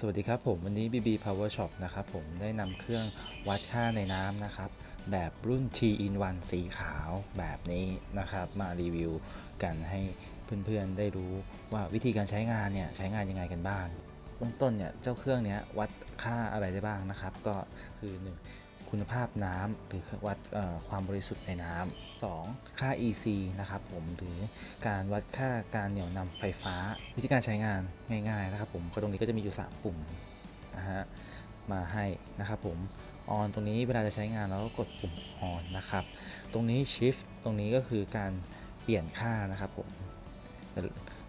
สวัสดีครับผมวันนี้ BB Power Shop นะครับผมได้นำเครื่องวัดค่าในน้ำนะครับ แบบรุ่น T in 1สีขาวแบบนี้นะครับ มารีวิวกันให้เพื่อนๆได้รู้ว่าวิธีการใช้งานเนี่ยใช้งานยังไงกันบ้างเบื้องต้นเนี่ยเจ้าเครื่องเนี้ยวัดค่าอะไรได้บ้างนะครับ ก็คือ 1 คุณภาพน้ำหรือวัดความบริสุทธิ์ในน้ำ 2. ค่า EC นะครับผมหรือการวัดค่าการเหนี่ยวนำไฟฟ้า วิธีการใช้งานง่ายๆนะครับผมก็ตรงนี้ก็จะมีอยู่ 3 ปุ่มนะฮะมาให้นะครับผม on ตรงนี้เวลาจะใช้งานเราก็กดปุ่ม on นะครับ ตรงนี้ shift ตรงนี้ก็คือการเปลี่ยนค่านะครับผม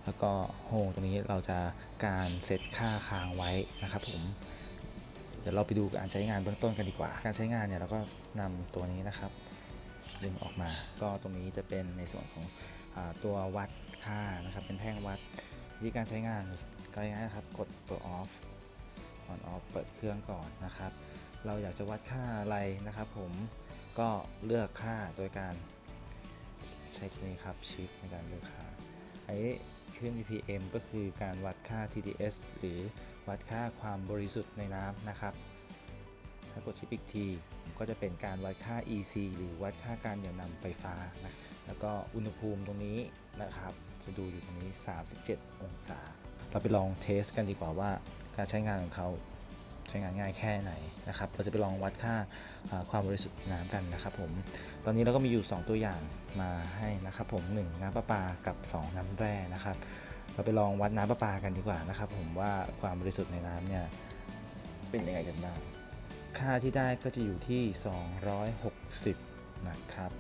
แล้วก็ home ตรงนี้เราจะการเซตค่าค้างไว้นะครับผม เดี๋ยวเราไปดูการใช้งานเบื้องต้นกันดีกว่า การใช้งานเนี่ยเราก็นำตัวนี้นะครับดึงออกมา ก็ตรงนี้จะเป็นในส่วนของอตัววัดค่านะครับ เป็นแท่งวัดวิธีการใช้งานก็ง่ายนะครับ กดตัว off on off เปิดเครื่องก่อนนะครับ เราอยากจะวัดค่าอะไรนะครับ ผมก็เลือกค่าโดยการใช้ตัวนี้ครับ shift ในการเลือกค่าไอ้ ครื่อง BPM ก็คือการวัดค่า TDS หรือวัดค่าความบริสุทธิ์ในน้ำนะครับ ถ้ากดชิปอีกทีก็จะเป็นการวัดค่า EC หรือวัดค่าการเหนี่ยวนำไฟฟ้านะแล้วก็อุณหภูมิตรงนี้นะครับ จะดูอยู่ตรงนี้ 37 องศา เราไปลองเทสกันดีกว่าว่าการใช้งานของเขา ใช้งานง่ายแค่ไหนนะครับ เราจะไปลองวัดค่าความบริสุทธิ์น้ำกันนะครับผม ตอนนี้เราก็มีอยู่ 2 ตัวอย่างมาให้นะครับผม 1 น้ำประปากับ 2 น้ำแร่นะครับ เราไปลองวัดน้ำประปากันดีกว่านะครับผมว่าความบริสุทธิ์ในน้ำเนี่ยเป็นยังไงกันบ้าง ค่าที่ได้ก็จะอยู่ที่ 260 นะครับ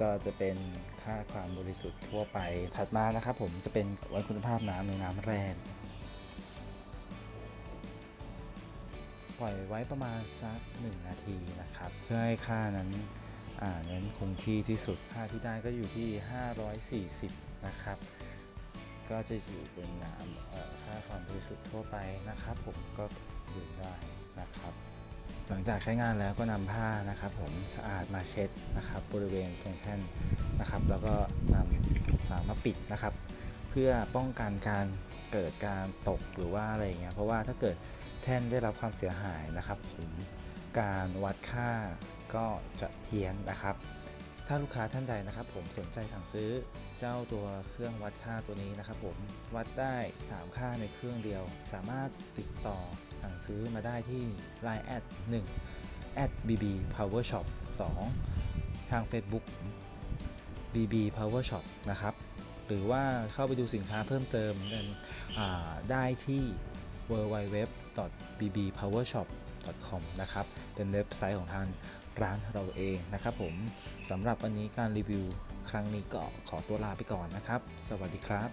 ก็จะเป็นค่าความบริสุทธิ์ทั่วไป ถัดมานะครับผมจะเป็นวัดคุณภาพน้ำในน้ำแร่ ปล่อยไว้ประมาณสัก 1 นาทีนะครับ เพื่อให้ค่านั้นอ่านั้นคงที่ที่สุดค่าที่ได้ก็อยู่ที่ 540 นะครับ ก็จะอยู่เป็นน้ำค่าความบริสุทธิ์ทั่วไปนะครับ ผมก็ดื่มได้นะครับ หลังจากใช้งานแล้วก็นำผ้านะครับ ผมสะอาดมาเช็ดนะครับ บริเวณตรงแท่นนะครับ แล้วก็นำฝามาปิดนะครับ เพื่อป้องกันการ เกิดการตกหรือว่าอะไรเงี้ยเพราะว่าถ้าเกิดแท่นได้รับความเสียหายนะครับผมการวัดค่าก็จะเพี้ยนนะครับ ถ้าลูกค้าท่านใดนะครับ ผมสนใจสั่งซื้อเจ้าตัวเครื่องวัดค่าตัวนี้นะครับ ผมวัดได้ 3 ค่าในเครื่องเดียว สามารถติดต่อสั่งซื้อมาได้ที่ Line แอด1แอด bb power shop 2 ทาง Facebook bb power shop นะครับ หรือว่าเข้าไปดูสินค้าเพิ่มเติมกันได้ที่ www.bbpowershop.com นะครับ เป็นเว็บไซต์ของทางร้านเราเองนะครับผมสำหรับวันนี้การรีวิวครั้งนี้ก็ขอตัวลาไปก่อนนะครับ สวัสดีครับ